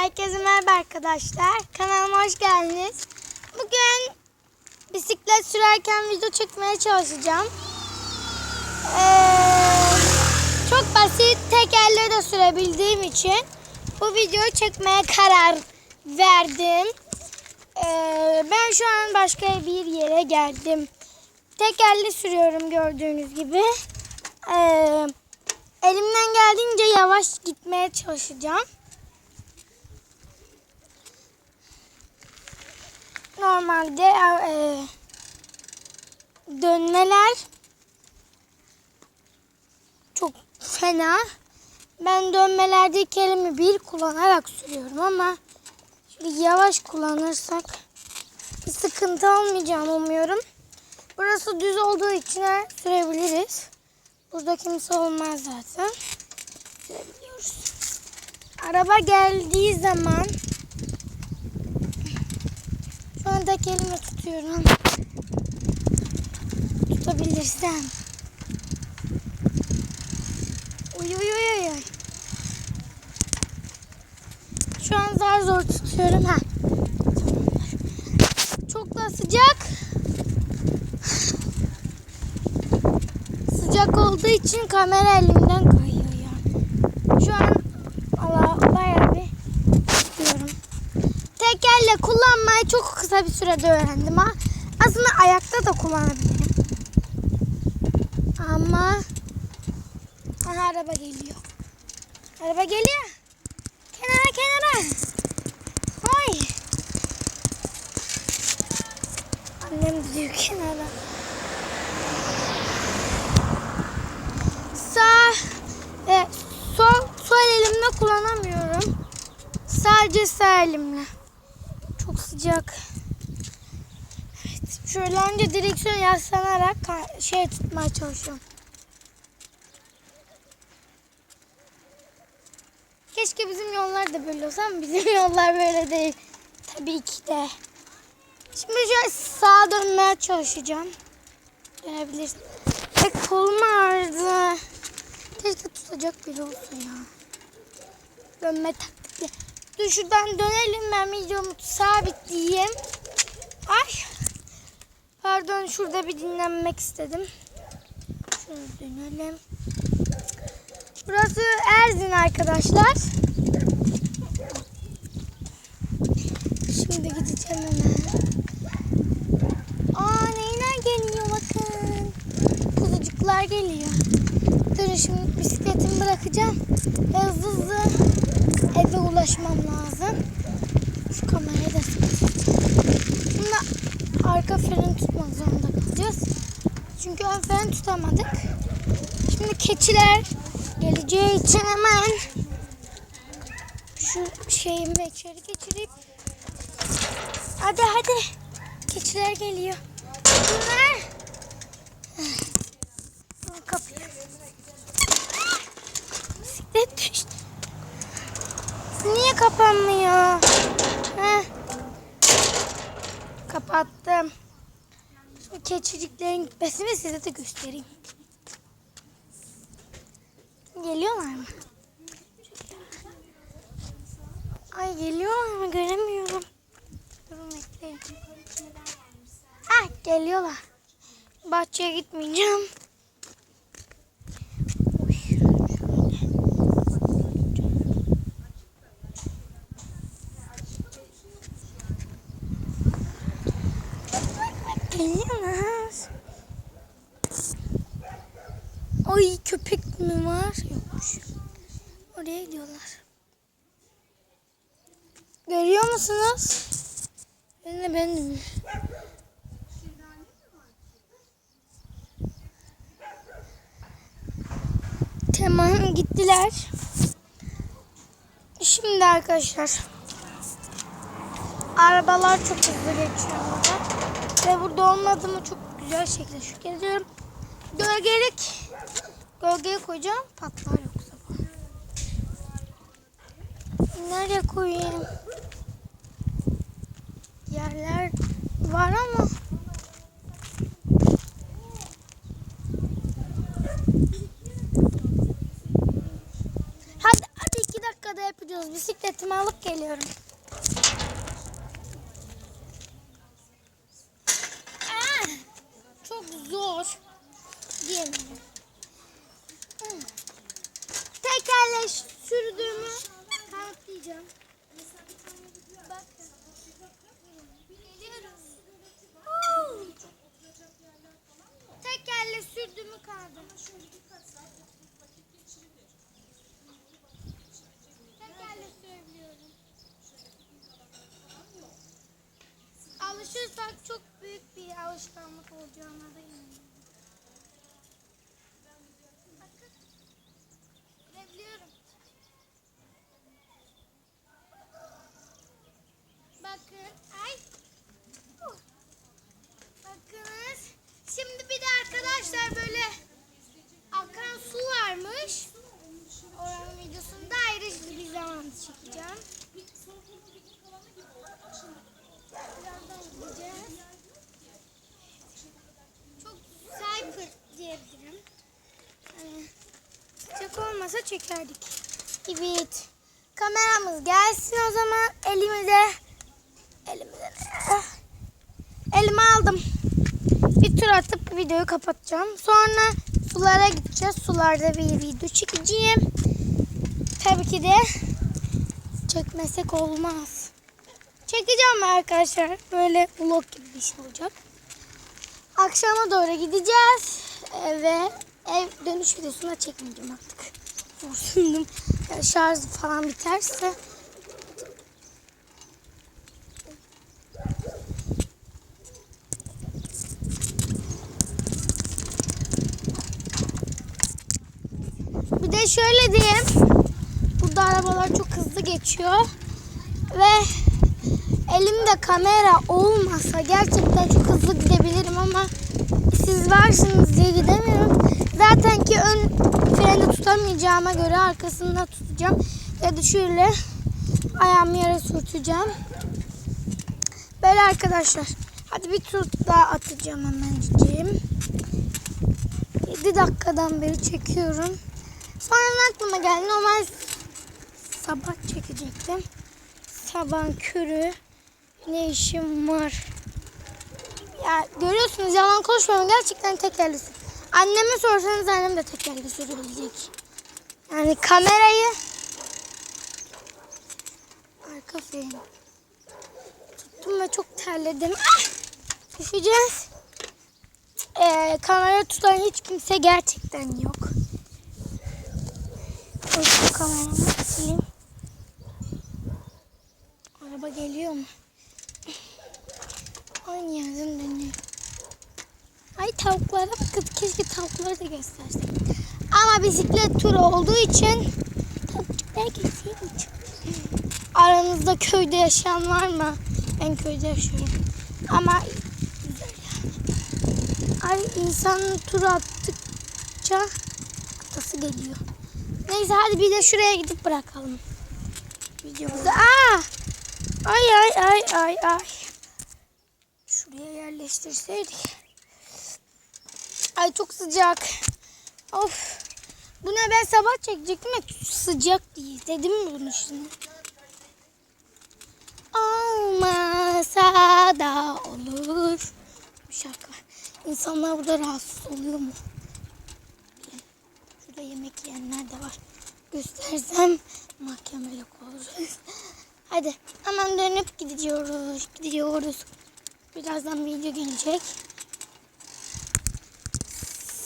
Herkese merhaba arkadaşlar. Kanalıma hoş geldiniz. Bugün bisiklet sürerken video çekmeye çalışacağım. Ee, çok basit tekerle de sürebildiğim için bu videoyu çekmeye karar verdim. Ee, ben şu an başka bir yere geldim. Tekerle sürüyorum gördüğünüz gibi. Ee, elimden geldiğince yavaş gitmeye çalışacağım. Normalde e, dönmeler çok fena. Ben dönmelerde kelime bir kullanarak sürüyorum ama şöyle yavaş kullanırsak bir sıkıntı olmayacağını umuyorum. Burası düz olduğu için sürebiliriz. Burada kimse olmaz zaten. Sürebiliyoruz. Araba geldiği zaman şu anda kelime tutuyorum. Tutabilirsem. Uy uy uy uy. Şu an zar zor tutuyorum. Ha. Çok da sıcak. Sıcak olduğu için kamera elimden kayıyor yani. Şu an Allah bayağı bir tutuyorum. Tekerle kullanmayı çok kısa bir sürede öğrendim ha. Aslında ayakta da kullanabilirim. Ama Aha araba geliyor. Araba geliyor. Kenara kenara. Hay. Annem diyor kenara. Sağ ve sol sol elimle kullanamıyorum. Sadece sağ elimle. Sıcak. Evet. Şöyle önce direksiyon yaslanarak şey tutmaya çalışıyorum. Keşke bizim yollar da böyle olsa ama bizim yollar böyle değil. Tabii ki de. Şimdi şöyle sağa dönmeye çalışacağım. Dönebilirsin. Tek kolum ağrıdı. Keşke tutacak biri olsa ya. Dönme taktikli. Dur şuradan dönelim ben videomu sabitleyeyim. Ay. Pardon şurada bir dinlenmek istedim. Şöyle dönelim. Burası Erzin arkadaşlar. Şimdi gideceğim hemen. Aa neyler geliyor bakın. Kuzucuklar geliyor. Dur şimdi bisikletimi bırakacağım. Hızlı hızlı eve ulaşmam lazım. Şu kamerayı da. Şimdi arka freni tutmak zorunda kalacağız. Çünkü ön freni tutamadık. Şimdi keçiler geleceği için hemen şu şeyimi içeri geçirip hadi hadi keçiler geliyor. Bunlar kapıyı. Bisiklet düştü. Niye kapanmıyor? Heh. Kapattım. Şimdi keçiciklerin gitmesini size de göstereyim. Geliyorlar mı? Ay geliyorlar mı? Göremiyorum. Durun bekleyin. Ha geliyorlar. Bahçeye gitmeyeceğim. Uy, şöyle. Geliyorlar. Ay köpek mi var? Yokmuş. Oraya gidiyorlar. Görüyor musunuz? Ben de ben de. Tamam gittiler. Şimdi arkadaşlar. Arabalar çok hızlı geçiyor burada. Ve burada olmadığımı çok güzel şekilde şükrediyorum. Gölgelik Gölgeye koyacağım patlar yoksa bu. Nereye koyayım? Yerler var ama Hadi hadi iki dakikada. Bisiklet bisikletimi alıp geliyorum. Aa, çok zor. Diyemiyorum. Hı. Tekerle sürdüğümü kanıtlayacağım. Bakın. Geliyorum. Oo. Tekerle sürdüğümü kaldı. Tekerle sürebiliyorum. Alışırsak çok büyük bir alışkanlık olacağına da eminim. Bakın. Sürebiliyorum. Bakın. Ay. Uh. Bakınız. Şimdi bir de arkadaşlar böyle akan su varmış. Oranın videosunu da ayrı bir zaman çekeceğim. Birazdan gideceğiz. Çok cyber diyebilirim. Yani sıcak olmasa çekerdik. Evet. Kameramız gelsin o zaman elimize. Elimize. Elime aldım. Bir tur atıp videoyu kapatacağım. Sonra sulara gideceğiz. Sularda bir video çekeceğim. Tabii ki de çekmesek olmaz. Çekeceğim arkadaşlar. Böyle vlog gibi bir şey olacak. Akşama doğru gideceğiz. Ve ev dönüş videosuna çekmeyeceğim artık. Vursunum. Yani şarj falan biterse. Bir de şöyle diyeyim. Burada arabalar çok hızlı geçiyor. Ve elimde kamera olmasa gerçekten çok hızlı gidebilirim ama siz varsınız diye gidemiyorum. Zaten ki ön freni tutamayacağıma göre arkasında tutacağım. Ya da şöyle ayağımı yere sürteceğim. Böyle arkadaşlar. Hadi bir tur daha atacağım hemenciğim. 7 dakikadan beri çekiyorum. Sonradan aklıma geldi. Normal sabah çekecektim. Sabah körü ne işim var? Ya görüyorsunuz yalan konuşmuyorum. Gerçekten tekerlesi. Anneme sorsanız annem de tekerle sürebilecek. Yani kamerayı arka fren tuttum ve çok terledim. Ah! Düşeceğiz. Ee, kamera tutan hiç kimse gerçekten yok. Şu kameramı sileyim. Araba geliyor mu? Aynı yerden dönüyor. Ay tavuklara bakın. Keşke tavukları da göstersek. Ama bisiklet turu olduğu için tavukçuklara geçeyim. Aranızda köyde yaşayan var mı? Ben köyde yaşıyorum. Ama güzel yani. Ay insan tur attıkça atası geliyor. Neyse hadi bir de şuraya gidip bırakalım. Videomuzu. Aa! Ay ay ay ay ay. Şuraya yerleştirseydik. Ay çok sıcak. Of. Bu ne ben sabah çekecektim ya sıcak değil. Dedim mi bunu şimdi? Olmasa da olur. Bu şarkı. İnsanlar burada rahatsız oluyor mu? Şurada yemek yiyenler de var. Göstersem mahkemelik oluruz. Hadi hemen dönüp gidiyoruz. Gidiyoruz. Birazdan video gelecek.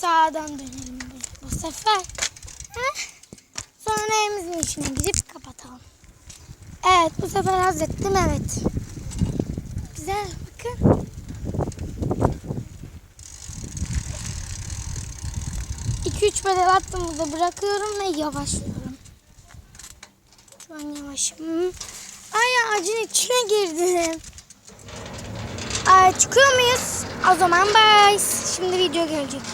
Sağdan dönelim bu, sefer. Heh. Sonra evimizin içine gidip kapatalım. Evet bu sefer hazrettim evet. Güzel bakın. İki üç pedal attım burada bırakıyorum ve yavaşlıyorum. Şu an yavaşım. Ay ağacın içine girdim. Ay, çıkıyor muyuz? O zaman bye. Şimdi video gelecek.